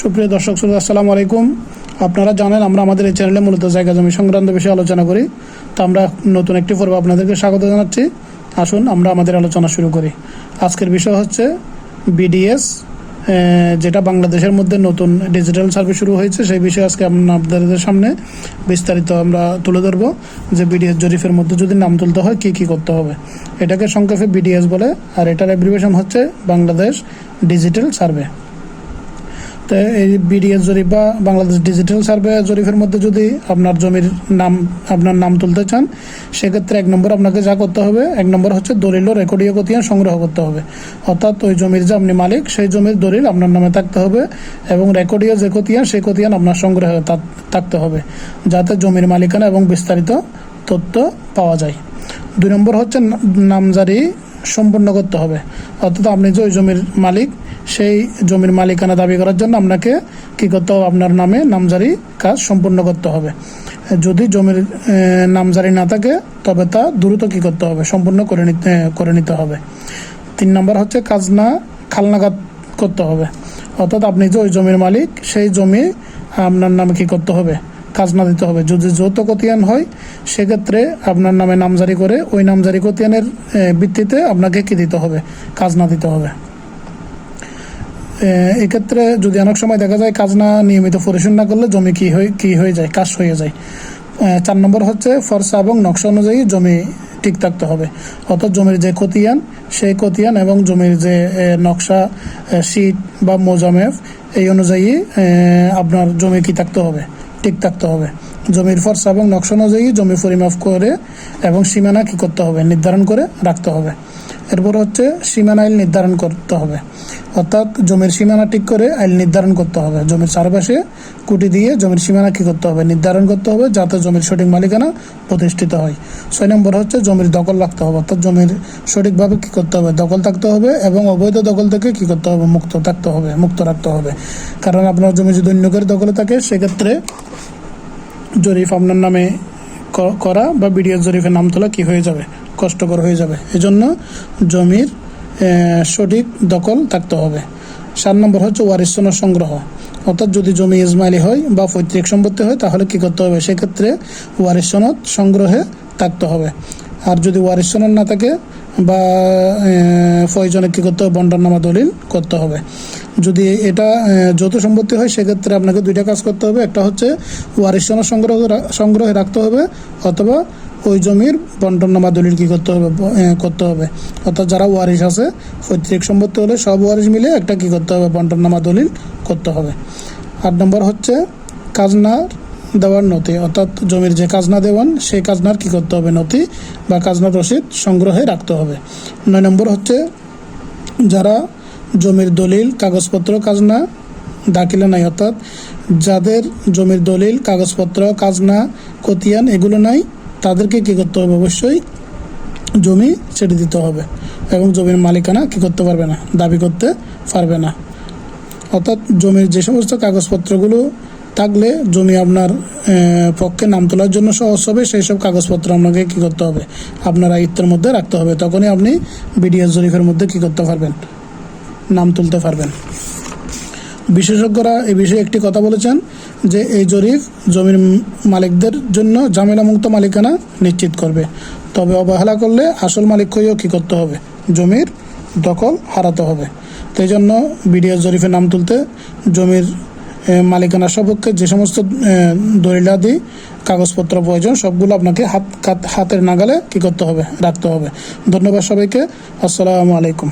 সুপ্রিয় দর্শক শ্রোতা, আসসালামু আলাইকুম। আপনারা জানেন আমরা আমাদের এই চ্যানেলে মূলত জায়গা জমি সংক্রান্ত বিষয়ে আলোচনা করি। তো আমরা নতুন একটি পর্ব আপনাদেরকে স্বাগত জানাচ্ছি। আসুন আমরা আমাদের আলোচনা শুরু করি। আজকের বিষয় হচ্ছে বিডিএস যেটা বাংলাদেশের মধ্যে নতুন ডিজিটাল সার্ভিস শুরু হয়েছে। সেই বিষয়ে আজকে আপনাদের সামনে বিস্তারিত আমরা তুলে ধরবো যে বিডিএস জরিফের মধ্যে যদি নাম তুলতে হয়, কী কী করতে হবে। এটাকে সংক্ষেপে বিডিএস বলে, আর এটার অ্যাব্রিভেশন হচ্ছে বাংলাদেশ ডিজিটাল সার্ভে। তো এই বিডিএস জরিপ বা বাংলাদেশ ডিজিটাল সার্ভে জরিপের মধ্যে যদি আপনার জমির নাম, আপনার নাম তুলতে চান, সেক্ষেত্রে এক নম্বর আপনাকে যা করতে হবে, এক নম্বর হচ্ছে দলিল ও রেকর্ডীয় কতিয়ান সংগ্রহ করতে হবে। অর্থাৎ ওই জমির যে আপনি মালিক, সেই জমির দলিল আপনার নামে থাকতে হবে এবং রেকর্ডীয় যে কতিয়ান সেই কতিয়ান আপনার সংগ্রহে থাকতে হবে, যাতে জমির মালিকানা এবং বিস্তারিত তথ্য পাওয়া যায়। দুই নম্বর হচ্ছে নামজারি সম্পূর্ণ করতে হবে। অর্থাৎ আপনি যে ওই জমির মালিক সেই জমির মালিকানা দাবি করার জন্য আপনাকে কী করতে হবে? আপনার নামে নামজারি কাজ সম্পূর্ণ করতে হবে। যদি জমির নামজারি না থাকে, তবে তা দ্রুত কী করতে হবে? সম্পূর্ণ করে নিতে করে নিতে হবে। তিন নম্বর হচ্ছে কাজ না খালনাগাদ করতে হবে। অর্থাৎ আপনি যে ওই জমির মালিক, সেই জমি আপনার নামে কী করতে হবে? কাজ না দিতে হবে। যদি যৌথ কতিয়ান হয়, সেক্ষেত্রে আপনার নামে নামজারি করে ওই নামজারি কতিয়ানের ভিত্তিতে আপনাকে কি দিতে হবে? কাজ না দিতে হবে। এক্ষেত্রে যদি অনেক সময় দেখা যায় কাজ না, নিয়মিত পরিশোধ না করলে জমি কি হয়ে কি হয়ে যায় কাজ হয়ে যায়। চার নম্বর হচ্ছে ফর্সা এবং নকশা অনুযায়ী জমি ঠিক থাকতে হবে। অর্থাৎ জমির যে খতিয়ান, সেই খতিয়ান এবং জমির যে নকশা শীট বা মোজামেফ, এই অনুযায়ী আপনার জমি কি থাকতে হবে, ঠিক থাকতে হবে। জমির ফর্সা এবং নকশা অনুযায়ী জমি পরিমাপ করে এবং সীমানা কি করতে হবে, নির্ধারণ করে রাখতে হবে। এরপর হচ্ছে সীমানা আইল নির্ধারণ করতে হবে। অর্থাৎ জমির সীমানা ঠিক করে আইল নির্ধারণ করতে হবে। জমির চারপাশে কুটি দিয়ে জমির সীমানা কি করতে হবে? নির্ধারণ করতে হবে যাতে জমির সঠিক মালিকানা প্রতিষ্ঠিত হয়। ছয় নম্বর হচ্ছে জমির দখল রাখতে হবে। অর্থাৎ জমির সঠিকভাবে কি করতে হবে? দখল থাকতে হবে এবং অবৈধ দখল থেকে কি করতে হবে? মুক্ত থাকতে হবে, মুক্ত রাখতে হবে। কারণ আপনার জমি যদি অন্য করে দখলে থাকে, সেক্ষেত্রে জরিফ আপনার নামে করা বা বিডিএস জরিপের নাম তোলা কি হয়ে যাবে? কষ্টকর হয়ে যাবে। এজন্য জমির সঠিক দখল থাকতে হবে। সাত নম্বর হচ্ছে ওয়ারিসনের সংগ্রহ। অর্থাৎ যদি জমি ইসমাইলি হয় বা পৈতৃক সম্পত্তি হয়, তাহলে কি করতে হবে? সেক্ষেত্রে ওয়ারিস সনদ সংগ্রহে থাকতে হবে। আর যদি ওয়ারিস না থাকে বা প্রয়োজনে কী করতে হবে? বন্ডারনামা দলিল করতে হবে। যদি এটা যৌথ সম্পত্তি হয়, সেক্ষেত্রে আপনাকে দুইটা কাজ করতে হবে। একটা হচ্ছে ওয়ারিশ সনদ সংগ্রহ, সংগ্রহে রাখতে হবে, অথবা ওই জমির বন্টননামা দলিল কী করতে হবে? করতে হবে। অর্থাৎ যারা ওয়ারিশ আছে, পৈতৃক সম্পত্তি হলে সব ওয়ারিশ মিলে একটা কী করতে হবে? বন্টননামা দলিল করতে হবে। আট নম্বর হচ্ছে খাজনা দেওয়ার নথি। অর্থাৎ জমির যে কাজনা দেওয়ান, সেই খাজনার কী করতে হবে? নথি বা খাজনার রসিদ সংগ্রহে রাখতে হবে। নয় নম্বর হচ্ছে যারা জমির দলিল, কাগজপত্র, কাজনা দাখিলে নাই, অর্থাৎ যাদের জমির দলিল, কাগজপত্র, কাজনা, খতিয়ান, এগুলো নাই তাদেরকে কী করতে হবে? অবশ্যই জমি ছেড়ে দিতে হবে এবং জমির মালিকানা কী করতে পারবে না, দাবি করতে পারবে না। অর্থাৎ জমির যে সমস্ত কাগজপত্রগুলো থাকলে জমি আপনার পক্ষে নাম তোলার জন্য সহজ হবে, সেই সব কাগজপত্র আপনাকে কী করতে হবে? আপনার আয়ত্তের মধ্যে রাখতে হবে। তখনই আপনি বিডিএস জরিফের মধ্যে কী করতে পারবেন? নাম তুলতে পারবেন। বিশেষজ্ঞরা এ বিষয়ে একটি কথা বলেছেন যে এই জরিপ জমির মালিকদের জন্য ঝামেলামুক্ত মালিকানা নিশ্চিত করবে। তবে অবহেলা করলে আসল মালিককেও কী করতে হবে? জমির দখল হারাতে হবে। তো এই জন্য বিডিএস জরিফের নাম তুলতে জমির মালিকানা সপক্ষে যে সমস্ত দলিলাদি, কাগজপত্র প্রয়োজন, সবগুলো আপনাকে হাত হাতের নাগালে কী করতে হবে? রাখতে হবে। ধন্যবাদ সবাইকে। আসসালামু আলাইকুম।